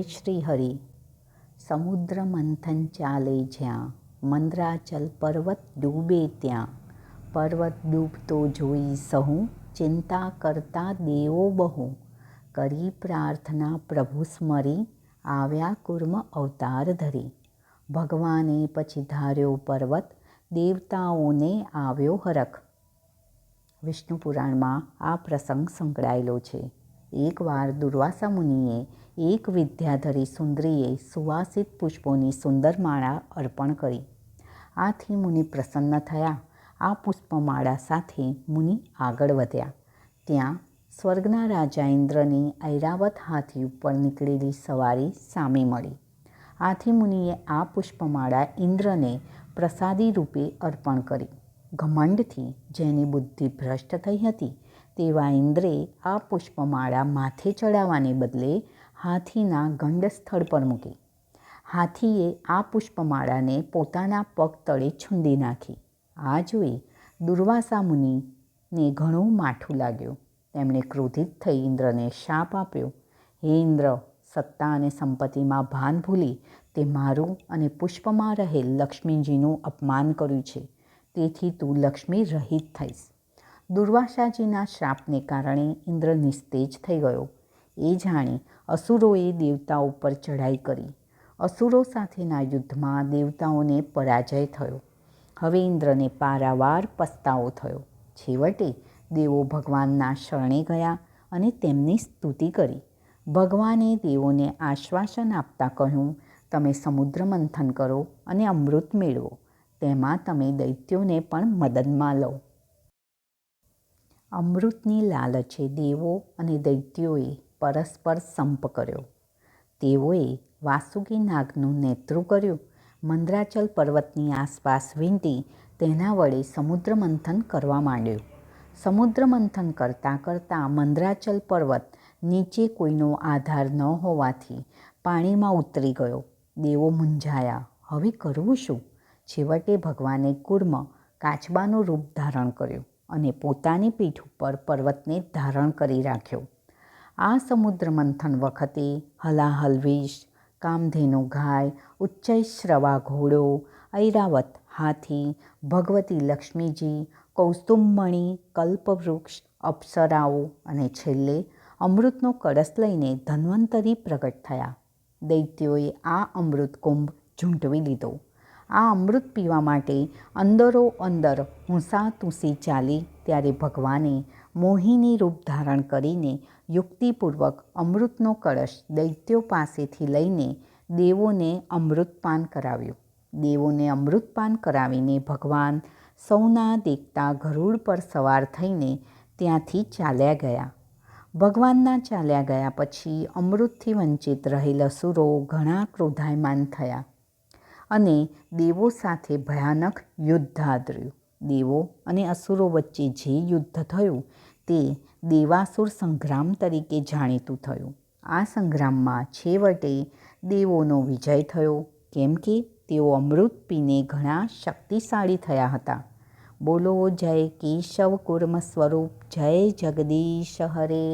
શ્રી હરિ સમુદ્ર મંથન ચાલે જ્યાં, મંદ્રાચલ પર્વત ડૂબે ત્યાં. પર્વત ડૂબતો જોઈ સહુ, ચિંતા કરતા દેવો બહુ. કરી પ્રાર્થના પ્રભુ સ્મરી, આવ્યા કુર્મ અવતાર ધરી. ભગવાને પછી ધાર્યો પર્વત, દેવતાઓને આવ્યો હરખ. વિષ્ણુ પુરાણમાં આ પ્રસંગ સંકળાયેલો છે. એકવાર દુર્વાસા મુનિએ એક વિદ્યાધરી સુંદરીએ સુવાસિત પુષ્પોની સુંદર માળા અર્પણ કરી. આથી મુનિ પ્રસન્ન થયા. આ પુષ્પમાળા સાથે મુનિ આગળ વધ્યા. ત્યાં સ્વર્ગના રાજા ઇન્દ્રની ઐરાવત હાથી ઉપર નીકળેલી સવારી સામે મળી. આથી મુનિએ આ પુષ્પમાળા ઇન્દ્રને પ્રસાદી રૂપે અર્પણ કરી. ઘમંડથી જેની બુદ્ધિ ભ્રષ્ટ થઈ હતી, તેવા ઇન્દ્રે આ પુષ્પમાળા માથે ચડાવવાને બદલે હાથીના ગંડ સ્થળ પર મૂકી. હાથીએ આ પુષ્પમાળાને પોતાના પગ તળે છૂંદી નાખી. આ જોઈ દુર્વાસા મુનિને ઘણું માઠું લાગ્યું. તેમણે ક્રોધિત થઈ ઇન્દ્રને શાપ આપ્યો. હે ઇન્દ્ર, સત્તા અને સંપત્તિમાં ભાન ભૂલી તે મારું અને પુષ્પમાં રહેલ લક્ષ્મીજીનું અપમાન કર્યું છે. તેથી તું લક્ષ્મી રહિત થઈશ. દુર્વાસાજીના શ્રાપને કારણે ઇન્દ્ર નિસ્તેજ થઈ ગયો. એ જાણી અસુરોએ દેવતાઓ પર ચઢાઈ કરી. અસુરો સાથેના યુદ્ધમાં દેવતાઓને પરાજય થયો. હવે ઇન્દ્રને પારાવાર પસ્તાવો થયો. છેવટે દેવો ભગવાનના શરણે ગયા અને તેમની સ્તુતિ કરી. ભગવાને દેવોને આશ્વાસન આપતા કહ્યું, તમે સમુદ્ર મંથન કરો અને અમૃત મેળવો. તેમાં તમે દૈત્યોને પણ મદદમાં લો. અમૃતની લાલચે દેવો અને દૈત્યોએ પરસ્પર સંપ કર્યો. તેઓએ વાસુકી નાગનું નેતૃ કર્યું. મંદ્રાચલ પર્વતની આસપાસ વીંટી તેના વડે સમુદ્ર મંથન કરવા માંડ્યું. સમુદ્ર મંથન કરતાં કરતાં મંદ્રાચલ પર્વત નીચે કોઈનો આધાર ન હોવાથી પાણીમાં ઉતરી ગયો. દેવો મૂંઝાયા, હવે કરવું શું? છેવટે ભગવાને કુર્મ, કાચબાનું રૂપ ધારણ કર્યું અને પોતાની પીઠ ઉપર પર્વતને ધારણ કરી રાખ્યો. આ સમુદ્ર મંથન વખતે હલાહલ વિષ, કામધેનુ ગાય, ઉચ્ચૈશ્રવા ઘોડો, ઐરાવત હાથી, ભગવતી લક્ષ્મીજી, કૌસ્તુમમણી, કલ્પવૃક્ષ, અપ્સરાઓ અને છેલ્લે અમૃતનો કળશ લઈને ધન્વંતરી પ્રગટ થયા. દૈત્યોએ આ અમૃત કુંભ ઝૂંટવી લીધો. આ અમૃત પીવા માટે અંદરો અંદર હુંસા તુસી ચાલી ત્યારે ભગવાને મોહિની રૂપ ધારણ કરીને યુક્તિપૂર્વક અમૃતનો કળશ દૈત્યો પાસેથી લઈને દેવોને અમૃતપાન કરાવ્યું. દેવોને અમૃતપાન કરાવીને ભગવાન સૌના દેખતા ગરુડ પર સવાર થઈને ત્યાંથી ચાલ્યા ગયા. ભગવાનના ચાલ્યા ગયા પછી અમૃતથી વંચિત રહેલ અસુરો ઘણા ક્રોધાયમાન થયા. અને દેવો સાથે ભયાનક યુદ્ધ આદર્યું દેવો અને અસુરો વચ્ચે જે યુદ્ધ થયું, તે દેવાસુર સંગ્રામ તરીકે જાણીતું થયું. આ સંગ્રામમાં છેવટે દેવોનો વિજય થયો, કેમ કે તેઓ અમૃત પીને ઘણા શક્તિશાળી થયા હતા. બોલો જય કેશવ કુર્મ સ્વરૂપ, જય જગદીશ હરે.